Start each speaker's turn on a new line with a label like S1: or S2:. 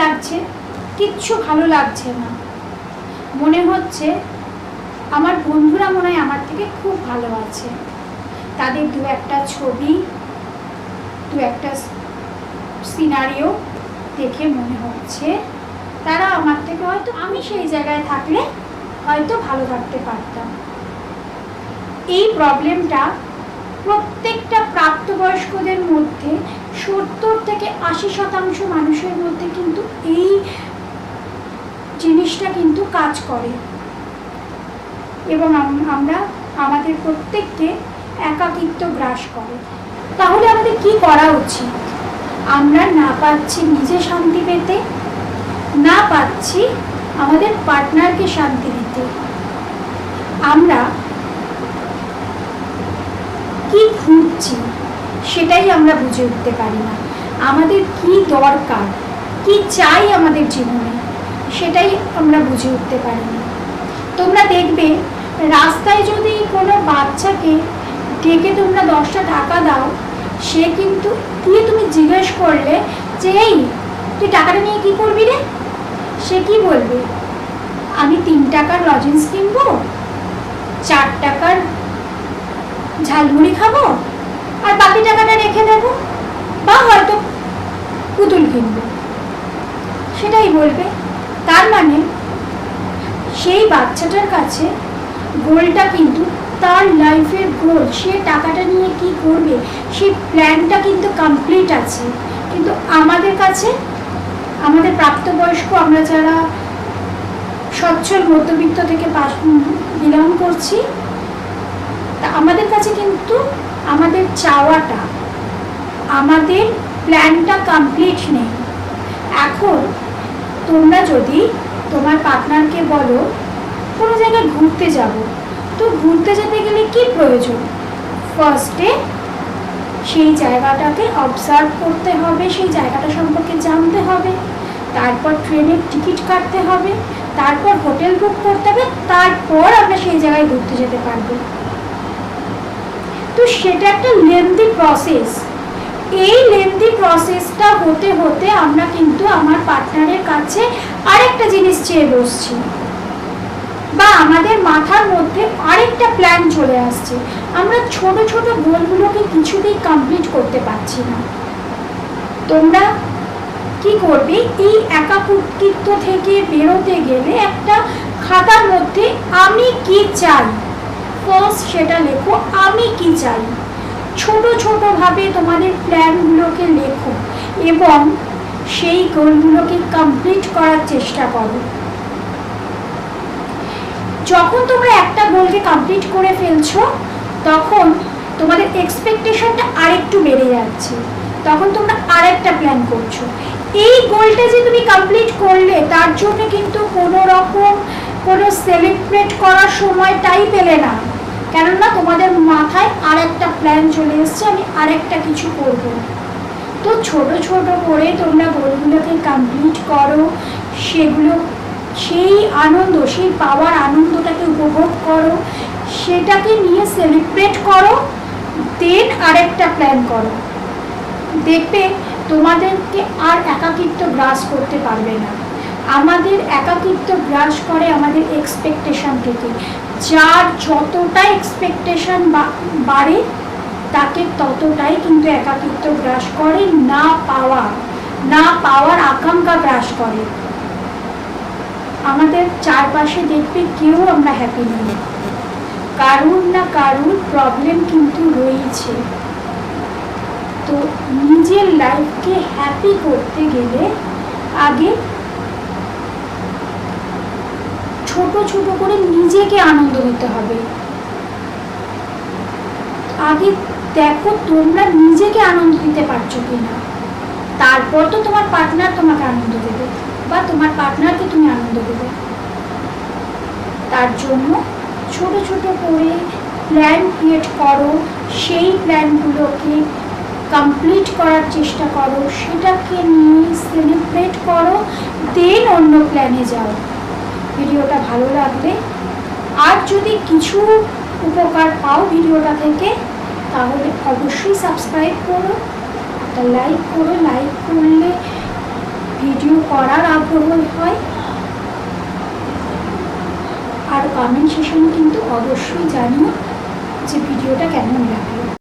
S1: লাগছে, কিচ্ছু ভালো লাগছে না। মনে হচ্ছে আমার বন্ধুরা মনে হয় আমার থেকে খুব ভালো আছে। তাদের দু একটা ছবি, দু একটা সিনারিও দেখে মনে হচ্ছে তারা আমার থেকে হয়তো আমি সেই জায়গায় থাকলে হয়তো ভালো থাকতে পারতাম। এই প্রবলেমটা প্রত্যেকটা প্রাপ্তবয়স্কদের মধ্যে সত্তর থেকে আশি শতাংশ মানুষের মধ্যে কিন্তু এই জিনিসটা কিন্তু কাজ করে। এবং আমরা আমাদের প্রত্যেককে একাকিত্ব গ্রাস করে। তাহলে আমাদের কি করা উচিত? আমরা না পাচ্ছি নিজে শান্তি পেতে, না পাচ্ছি আমাদের পার্টনারকে শান্তি দিতে। আমরা কি খুঁজছি সেটাই আমরা বুঝে উঠতে পারি না। আমাদের কি দরকার, কি চাই আমাদের জীবনে, সেটাই আমরা বুঝে উঠতে পারি না। তোমরা দেখবে, রাস্তায় যদি কোনো বাচ্চাকে ডেকে তোমরা দশটা টাকা দাও, সে কিন্তু দিয়ে তুমি জিজ্ঞেস করলে যে, এই, তুই টাকাটা নিয়ে কি করবি রে? সে কি বলবে? আমি তিন টাকার লজেন্স কিনবো, চার টাকার ঝালমুড়ি খাব? আর বাকি টাকাটা রেখে দেবো? বা হয়তো পুতুল কিনবো। সেটাই বলবে। তার মানে সেই বাচ্চাটার কাছে গোলটা কিন্তু তার লাইফের গোল। সে টাকাটা নিয়ে কি করবে? সেই প্ল্যানটা কিন্তু কমপ্লিট আছে। কিন্তু আমাদের কাছে, আমাদের প্রাপ্তবয়স্ক, আমরা যারা সচ্ছল মধ্যবিত্ত থেকে পাশ বিলং করছি তা আমাদের কাছে কিন্তু আমাদের চাওয়াটা, আমাদের প্ল্যানটা কমপ্লিট নেই। এখন তোমরা যদি তোমার পার্টনারকে বলো, কোনো জায়গায় ঘুরতে যাব, তো ঘুরতে যেতে গেলে কি প্রয়োজন? ফার্স্টে সেই জায়গাটাকে অবজার্ভ করতে হবে, সেই জায়গাটা সম্পর্কে জানতে হবে, তারপর ট্রেনের টিকিট কাটতে হবে, তারপর হোটেল বুক করতে হবে, তারপর আমরা সেই জায়গায় ঘুরতে যেতে পারব। তো সেটা একটা লেন্দি প্রসেস এই লেন্দি প্রসেসটা হতে হতে আমরা কিন্তু আমার পার্টনারের কাছে আরেকটা জিনিস চেয়ে বসছি। বা আমাদের মাথার মধ্যে আরেকটা প্ল্যান চলে আসছে। আমরা ছোট ছোট গোলগুলোকে কিছুতেই কমপ্লিট করতে পারছি না। তোমরা কি করবে? এই একাকিত্ব থেকে বেরোতে গেলে একটা খাতার মধ্যে আমি কি চাই? ফার্স্ট সেটা লেখো, আমি কি চাই? ছোট ছোট ভাবে তোমাদের প্ল্যানগুলোকে লেখো এবং সেই গোলগুলোকে কমপ্লিট করার চেষ্টা করো। যখন তোমরা একটা গোলকে কমপ্লিট করে ফেলছো, তখন তোমাদের এক্সপেকটেশনটা আরেকটু বেড়ে যাচ্ছে। তখন তোমরা আরেকটা প্ল্যান করছ। এই গোলটা যে তুমি কমপ্লিট করলে, তার জন্য কিন্তু কোনো রকম কোনো সেলিব্রেট করার সময়টাই পেলে না। কেননা তোমাদের মাথায় আরেকটা প্ল্যান চলে এসছে, আমি আরেকটা কিছু করব। তো ছোট ছোট করে তোমরা গোলগুলোকে কমপ্লিট করো, সেগুলো, সেই আনন্দ, সেই পাওয়ার আনন্দটাকে উপভোগ করো, সেটাকে নিয়ে সেলিব্রেট করো দেন আরেকটা প্ল্যান করো। দেখবে তোমাদেরকে আর একাকিত্ব গ্রাস করতে পারবে না। আমাদের একাকিত্ব গ্রাস করে আমাদের এক্সপেকটেশন থেকে। যার যতটা এক্সপেকটেশন বাড়ে, তাকে ততটাই কিন্তু একাকিত্ব গ্রাস করে, না পাওয়া, না পাওয়ার আকাঙ্ক্ষা গ্রাস করে। আমাদের চারপাশে দেখবে কেউ আমরা হ্যাপি নেই। কারুর না কারুর প্রবলেম কিন্তু রয়েছে। তো নিজের লাইফকে হ্যাপি করতে গেলে আগে ছোট ছোট করে নিজেকে আনন্দ দিতে হবে। আগে দেখো তোমরা নিজেকে আনন্দ দিতে পারছ কিনা। তারপর তো তোমার পার্টনার তোমাকে আনন্দ দেবে বা তোমার পার্টনারকে তুমি আনন্দ দেবে। তার জন্য ছোট ছোট করে প্ল্যান ক্রিয়েট করো, সেই প্ল্যানগুলোকে কমপ্লিট করার চেষ্টা করো, সেটাকে নিয়ে সেলিব্রেট করো দেন অন্য প্ল্যানে যাও। ভিডিওটা ভালো লাগবে। আর যদি কিছু উপকার পাও ভিডিওটা থেকে, তাহলে অবশ্যই সাবস্ক্রাইব করো, একটা লাইক করো। লাইক করলে ভিডিও করার আগ্রহ হয়। আর কমেন্ট সেশনে কিন্তু অবশ্যই জানিও যে ভিডিওটা কেমন লাগল।